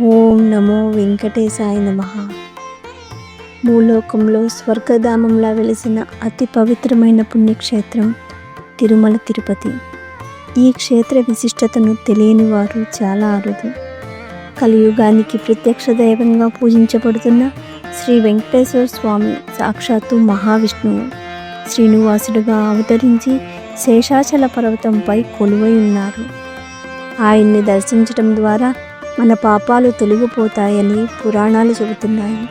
ఓం నమో వెంకటేశాయ నమ. భూలోకంలో స్వర్గధామంలా వెలిసిన అతి పవిత్రమైన పుణ్యక్షేత్రం తిరుమల తిరుపతి. ఈ క్షేత్ర విశిష్టతను తెలియని వారు చాలా అరుదు. కలియుగానికి ప్రత్యక్ష దైవంగా పూజించబడుతున్న శ్రీ వెంకటేశ్వర స్వామి సాక్షాత్తు మహావిష్ణువు. శ్రీనివాసుడుగా అవతరించి శేషాచల పర్వతంపై కొలువై ఉన్నారు. ఆయన్ని దర్శించటం ద్వారా మన పాపాలు తొలగిపోతాయని పురాణాలు చెబుతున్నాయి.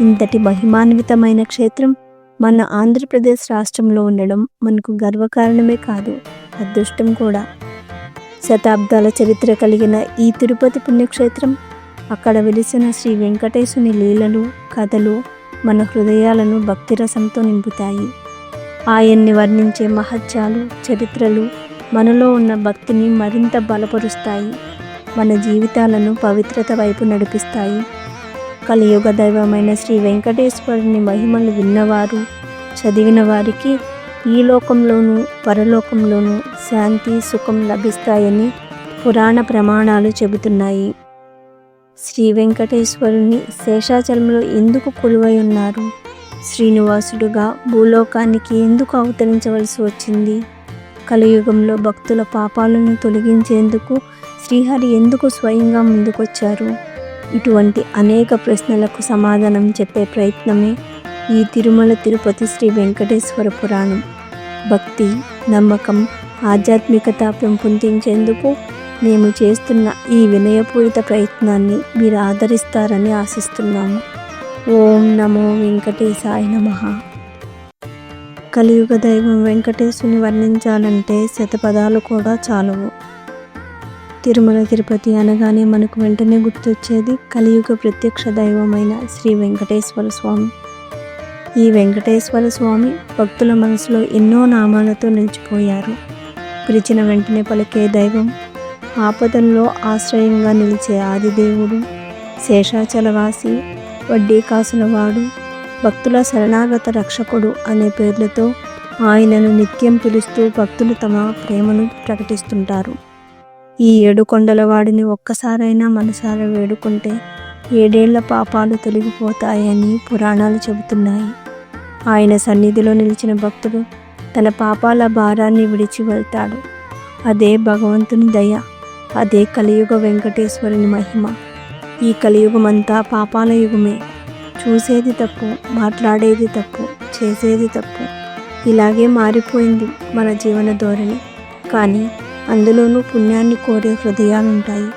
ఇంతటి మహిమాన్వితమైన క్షేత్రం మన ఆంధ్రప్రదేశ్ రాష్ట్రంలో ఉండడం మనకు గర్వకారణమే కాదు అదృష్టం కూడా. శతాబ్దాల చరిత్ర కలిగిన ఈ తిరుపతి పుణ్యక్షేత్రం అక్కడ వెలిసిన శ్రీ వెంకటేశుని లీలలు కథలు మన హృదయాలను భక్తిరసంతో నింపుతాయి. ఆయన్ని వర్ణించే మహత్యాలు చరిత్రలు మనలో ఉన్న భక్తిని మరింత బలపరుస్తాయి. మన జీవితాలను పవిత్రత వైపు నడిపిస్తాయి. కలియుగ దైవమైన శ్రీ వెంకటేశ్వరుని మహిమలు విన్నవారు చదివిన వారికి ఈ లోకంలోనూ పరలోకంలోనూ శాంతి సుఖం లభిస్తాయని పురాణ ప్రమాణాలు చెబుతున్నాయి. శ్రీ వెంకటేశ్వరుని శేషాచలంలో ఎందుకు కొలువై ఉన్నారు? శ్రీనివాసుడుగా భూలోకానికి ఎందుకు అవతరించవలసి వచ్చింది? కలియుగంలో భక్తుల పాపాలను తొలగించేందుకు శ్రీహరి ఎందుకు స్వయంగా ముందుకొచ్చారు? ఇటువంటి అనేక ప్రశ్నలకు సమాధానం చెప్పే ప్రయత్నమే ఈ తిరుమల తిరుపతి శ్రీ వెంకటేశ్వర పురాణం. భక్తి నమ్మకం ఆధ్యాత్మికత పెంపొందించేందుకు మేము చేస్తున్న ఈ వినయపూరిత ప్రయత్నాన్ని మీరు ఆదరిస్తారని ఆశిస్తున్నాము. ఓం నమో వెంకటేశాయ నమ. కలియుగ దైవం వెంకటేశుని వర్ణించాలంటే శతపదాలు కూడా చాలవు. తిరుమల తిరుపతి అనగానే మనకు వెంటనే గుర్తొచ్చేది కలియుగ ప్రత్యక్ష దైవమైన శ్రీ వెంకటేశ్వర స్వామి. ఈ వెంకటేశ్వర స్వామి భక్తుల మనసులో ఎన్నో నామాలతో నిలిచిపోయారు. పిలిచిన వెంటనే పలికే దైవం ఆపదల్లో ఆశ్రయంగా నిలిచే ఆదిదేవుడు శేషాచలవాసి వడ్డీ కాసులవాడు భక్తుల శరణాగత రక్షకుడు అనే పేర్లతో ఆయనను నిత్యం పిలుస్తూ భక్తులు తమ ప్రేమను ప్రకటిస్తుంటారు. ఈ ఏడు కొండల వాడిని ఒక్కసారైనా మనసారా వేడుకుంటే ఏడేళ్ళ పాపాలు తొలగిపోతాయని పురాణాలు చెబుతున్నాయి. ఆయన సన్నిధిలో నిలిచిన భక్తుడు తన పాపాల భారాన్ని విడిచి వెళ్తాడు. అదే భగవంతుని దయ అదే కలియుగ వెంకటేశ్వరుని మహిమ. ఈ కలియుగమంతా పాపాల యుగమే. చూసేది తప్పు మాట్లాడేది తప్పు చేసేది తప్పు. ఇలాగే మారిపోయింది మన జీవన ధోరణి. కానీ అందులోనూ పుణ్యాన్ని కోరే హృదయాలుంటాయి.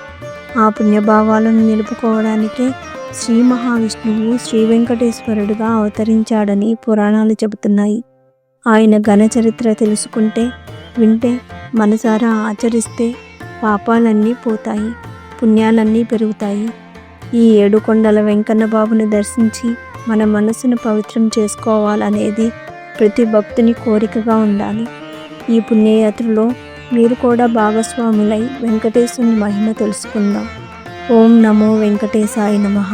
ఆ పుణ్యభావాలను నిలుపుకోవడానికే శ్రీ మహావిష్ణువు శ్రీ వెంకటేశ్వరుడుగా అవతరించాడని పురాణాలు చెబుతున్నాయి. ఆయన ఘన చరిత్ర తెలుసుకుంటే వింటే మనసారా ఆచరిస్తే పాపాలన్నీ పోతాయి పుణ్యాలన్నీ పెరుగుతాయి. ఈ ఏడుకొండల వెంకన్న బాబుని దర్శించి మన మనసును పవిత్రం చేసుకోవాలనేది ప్రతి భక్తుని కోరికగా ఉండాలి. ఈ పుణ్యయాత్రలో మీరు కూడా భాగస్వాములై వెంకటేశ్వరుని మహిమ తెలుసుకుందాం. ఓం నమో వెంకటేశాయ నమః.